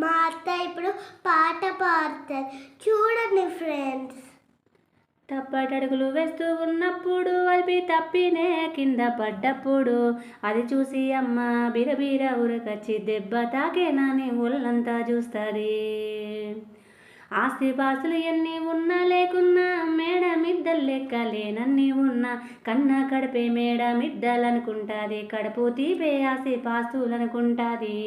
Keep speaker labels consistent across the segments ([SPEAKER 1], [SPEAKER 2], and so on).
[SPEAKER 1] మా అత్త ఇప్పుడు పాట పాడుతుంది చూడండి ఫ్రెండ్స్.
[SPEAKER 2] తప్పటడుగులు వేస్తూ ఉన్నప్పుడు అల్పి తప్పినే కింద పడ్డప్పుడు అది చూసి అమ్మ బిరబిర ఉరకచ్చి దెబ్బ తాకేనని ఒళ్ళంతా చూస్తుంది. ఆస్తి పాస్తులు ఎన్ని ఉన్నా లేకున్నా మేడ మిద్దలు లెక్క లేనన్ని ఉన్నా కన్న కడిపే మేడ మిద్దలనుకుంటాది కడుపు తీపే ఆస్తి పాస్తులు అనుకుంటాది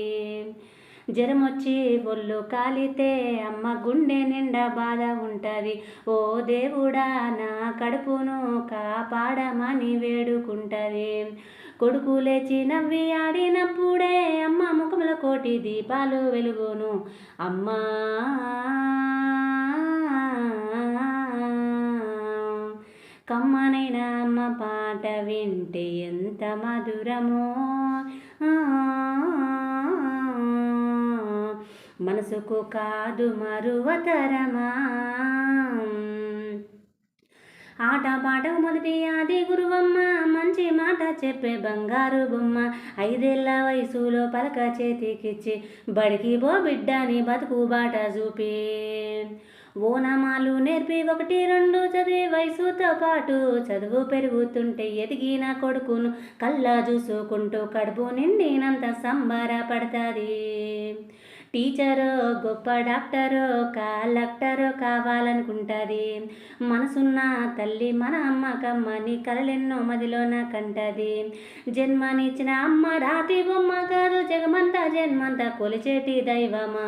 [SPEAKER 2] జ్వరం వచ్చి ఒళ్ళు కాలితే అమ్మ గుండె నిండా బాధ ఉంటుంది. ఓ దేవుడా నా కడుపును కాపాడమని వేడుకుంటది. కొడుకు లేచి నవ్వి ఆడినప్పుడే అమ్మ ముఖముల కోటి దీపాలు వెలుగును. అమ్మా! కమ్మనైన అమ్మ పాట వింటే ఎంత మధురమో! మనసుకు కాదు మరువతరమా? ఆట పాట మొదటి ఆది గురువమ్మ మంచి మాట చెప్పే బంగారు బొమ్మ. ఐదేళ్ళ వయసులో పలక చేతికిచ్చి బడికి బో బిడ్డని బతుకు బాట చూపి. ఓనమాలు నేర్పి ఒకటి రెండు చదివి వయసుతో పాటు చదువు పెరుగుతుంటే ఎదిగిన కొడుకును కళ్ళ చూసుకుంటూ కడుపు నిండినంత సంబరపడుతుంది. టీచరో గొప్ప డాక్టరో కలెక్టరో కావాలనుకుంటుంది. మనసున్న తల్లి మన అమ్మ కమ్మని కలలెన్నో మదిలోన కంటది. జన్మనిచ్చిన అమ్మ రాతి బొమ్మ కాదు జగమంతా జన్మంతా కొలిచేటి దైవమా?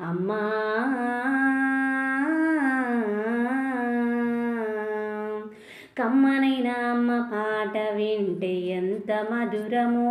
[SPEAKER 2] అమ్మా! కమ్మనైన అమ్మ పాట వింటే ఎంత మధురమో!